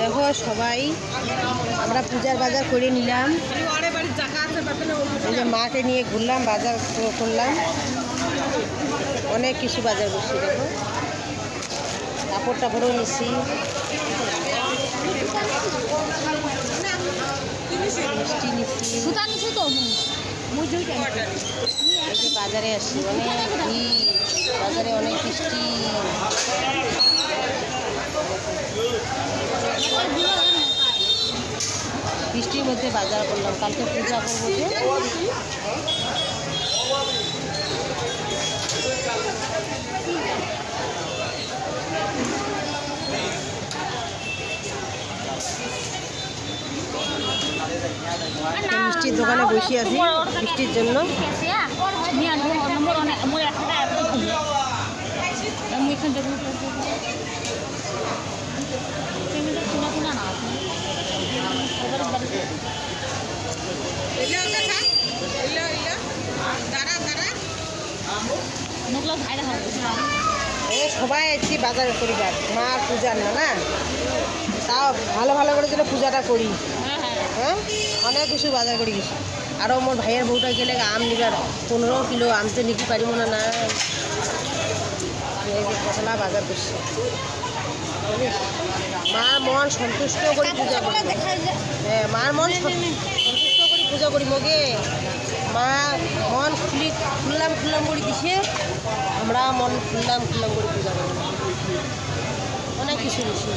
দেখো সবাই আমরা পূজার বাজার করে নিলাম। এই যে মাকে নিয়ে ঘুরলাম বাজার করলাম। অনেক কিছু বাজার করছি দেখো। কাপড় টাপড়ও নিছি। মিষ্টি নিছি। তো? বাজারে আসছি অনেক বাজারে অনেক মিষ্টি। বৃষ্টির মধ্যে বাজার করলাম কালকে পূজা করব যে। মিষ্টির দোকানে বসে আছি বৃষ্টির জন্য। এ সবাই আছি বাজার করিবার মার পূজা না না? তাও ভালো ভালো করে যেন পূজাটা করি। হ্যাঁ অনেক কিছু বাজার করে। গেছি আরও মোর ভাইয়ের বউটা গেলে আম নিবার পনেরো কিলো আম তো নিতে পারিব না না? পটলা বাজার করছে। মার মন সন্তুষ্ট করে পূজা করি হ্যাঁ মার মন সন্তুষ্ট করে পূজা করি মগে। মা মন খুলি খুললাম খুললাম করে দিছে। আমরা মন খুললাম খুললাম করে পূজা করি অনেক কিছু দিছি।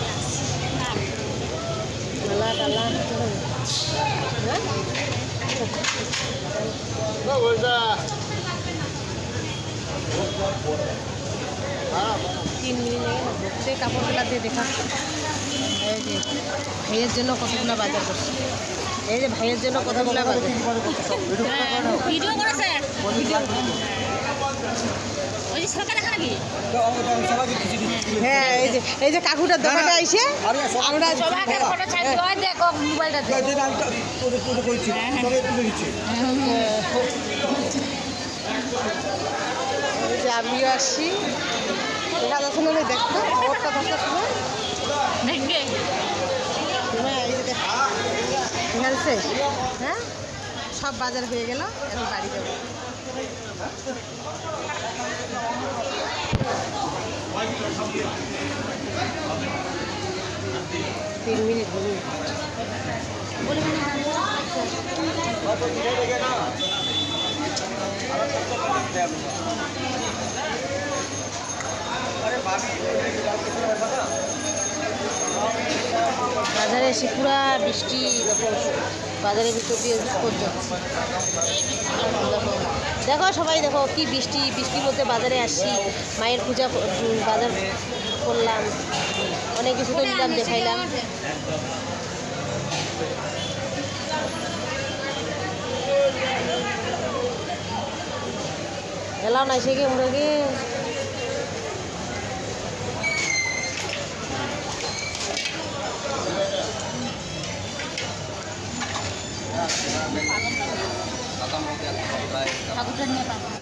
তিন মিনিট লাগে না দেখা। ভাইয়ের জন্য কতগুলো বাজার করছে। এই যে ভাইয়ের জন্য ভিডিও করেছে দেখা নাকি? হ্যাঁ এই যে এই যে কাকুটার দোকানে আইসে আমরা সবাইকে ফটো ছাড়ি ওই দেখো মোবাইলটা এই যে আমিও আসছি। দেখা যাচ্ছে না ওই দেখতে দেখা হ্যাঁ? সব বাজার হয়ে গেল এখন বাড়ি যাব। তিন মিনিট দু মিনিট বাজারে এসে পুরা বৃষ্টি বাজারে ভিতর দেখো সবাই, দেখো কি বৃষ্টি বৃষ্টি মধ্যে বাজারে আসছি, মায়ের পূজা বাজার করলাম, অনেক কিছু তো নিলাম, দেখাইলাম। এলাও নাই সে কি মুরগি। Takut dan apa?